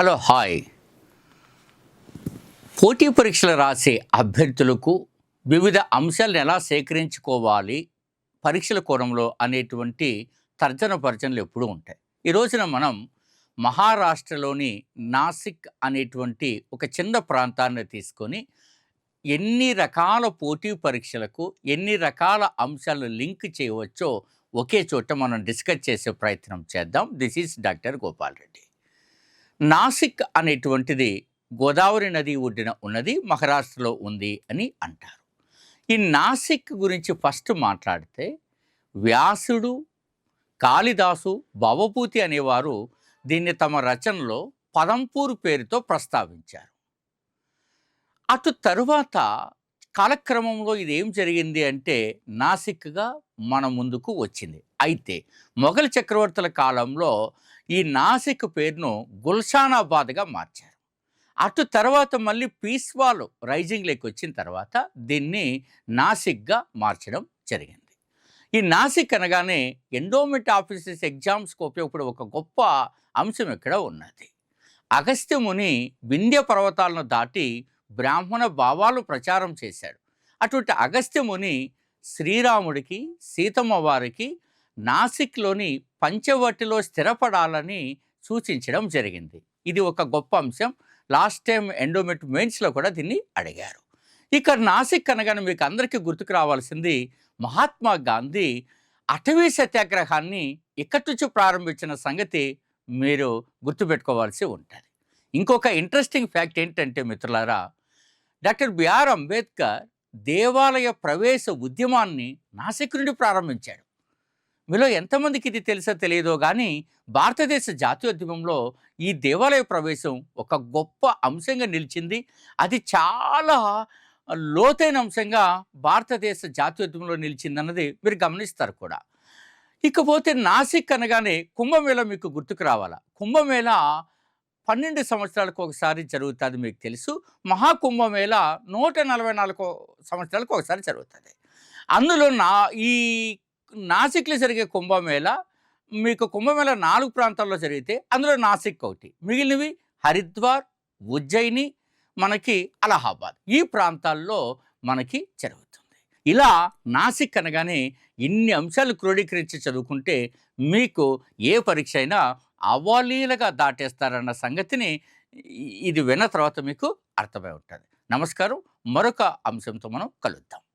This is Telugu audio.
Hello hi. పోటీ పరీక్షలు రాసే అభ్యర్థులకు వివిధ అంశాలను ఎలా సేకరించుకోవాలి పరీక్షల కోణంలో అనేటువంటి తర్జన పర్జనలు ఎప్పుడూ ఉంటాయి. ఈ రోజున మనం మహారాష్ట్రలోని నాసిక్ అనేటువంటి ఒక చిన్న ప్రాంతాన్ని తీసుకొని ఎన్ని రకాల పోటీ పరీక్షలకు ఎన్ని రకాల అంశాలను లింక్ చేయవచ్చో ఒకే చోట మనం డిస్కస్ చేసే ప్రయత్నం చేద్దాం. This is doctor Gopal Reddy. Nashik అనేటువంటిది గోదావరి నది ఒడ్డున ఉన్నది మహారాష్ట్రలో ఉంది అని అంటారు. ఈ నాసిక్ గురించి ఫస్ట్ మాట్లాడితే వ్యాసుడు కాళిదాసు భవభూతి అనేవారు దీన్ని తమ రచనలో పదంపూరు పేరుతో ప్రస్తావించారు. అటు తరువాత కాలక్రమంలో ఇది ఏం జరిగింది అంటే నాసిక్గా మన ముందుకు వచ్చింది. అయితే మొఘల్ చక్రవర్తుల కాలంలో ఈ నాసిక్ పేరును గుల్షానాబాద్గా మార్చారు. అటు తర్వాత మళ్ళీ పీస్వాలు రైజింగ్లోకి వచ్చిన తర్వాత దీన్ని నాసిక్గా మార్చడం జరిగింది. ఈ నాసిక్ అనగానే ఎండోమెంట్ ఆఫీసర్స్ ఎగ్జామ్స్కి ఉపయోగపడే ఒక గొప్ప అంశం ఇక్కడ ఉన్నది. అగస్త్యముని వింధ్య పర్వతాలను దాటి బ్రాహ్మణ భావాలు ప్రచారం చేశాడు. అటువంటి అగస్త్యముని శ్రీరాముడికి సీతమ్మ వారికి నాసిక్లోని పంచవటిలో స్థిరపడాలని సూచించడం జరిగింది. ఇది ఒక గొప్ప అంశం. లాస్ట్ టైం ఎండోమెట్ మెయిన్స్లో కూడా దీన్ని అడిగారు. ఇక నాసిక్ అనగానే మీకు అందరికీ గుర్తుకు రావాల్సింది మహాత్మా గాంధీ అటవీ సత్యాగ్రహాన్ని ఇక్కడి నుంచి ప్రారంభించిన సంగతి మీరు గుర్తుపెట్టుకోవాల్సి ఉంటుంది. ఇంకొక ఇంట్రెస్టింగ్ ఫ్యాక్ట్ ఏంటంటే మిత్రులారా డాక్టర్ బిఆర్ అంబేద్కర్ దేవాలయ ప్రవేశ ఉద్యమాన్ని నాసిక్ నుండి ప్రారంభించాడు. మీలో ఎంతమందికి ఇది తెలుసో తెలియదో కానీ భారతదేశ జాతీయోద్యమంలో ఈ దేవాలయ ప్రవేశం ఒక గొప్ప అంశంగా నిలిచింది. అది చాలా లోతైన అంశంగా భారతదేశ జాతీయోద్యమంలో నిలిచిందన్నది మీరు గమనిస్తారు కూడా. ఇకపోతే నాసిక్ అనగానే కుంభమేళ మీకు గుర్తుకు రావాలా? కుంభమేళ పన్నెండు సంవత్సరాలకు ఒకసారి జరుగుతుంది మీకు తెలుసు. మహాకుంభమేళ నూట నలభై నాలుగు సంవత్సరాలకు ఒకసారి జరుగుతుంది. అందులో నా ఈ నాసిక్లో జరిగే కుంభమేళ మీకు కుంభమేళ నాలుగు ప్రాంతాల్లో జరిగితే అందులో నాసిక్ ఒకటి. మిగిలినవి హరిద్వార్ ఉజ్జయిని మనకి అలహాబాద్. ఈ ప్రాంతాల్లో మనకి జరుగుతుంది. ఇలా నాసిక్ అనగానే ఇన్ని అంశాలు క్రోడీకరించి చదువుకుంటే మీకు ఏ పరీక్ష అయినా అవలీలగా దాటేస్తారన్న సంగతిని ఇది విన్న తర్వాత మీకు అర్థమై ఉంటుంది. నమస్కారం. మరొక అంశంతో మనం కలుద్దాం.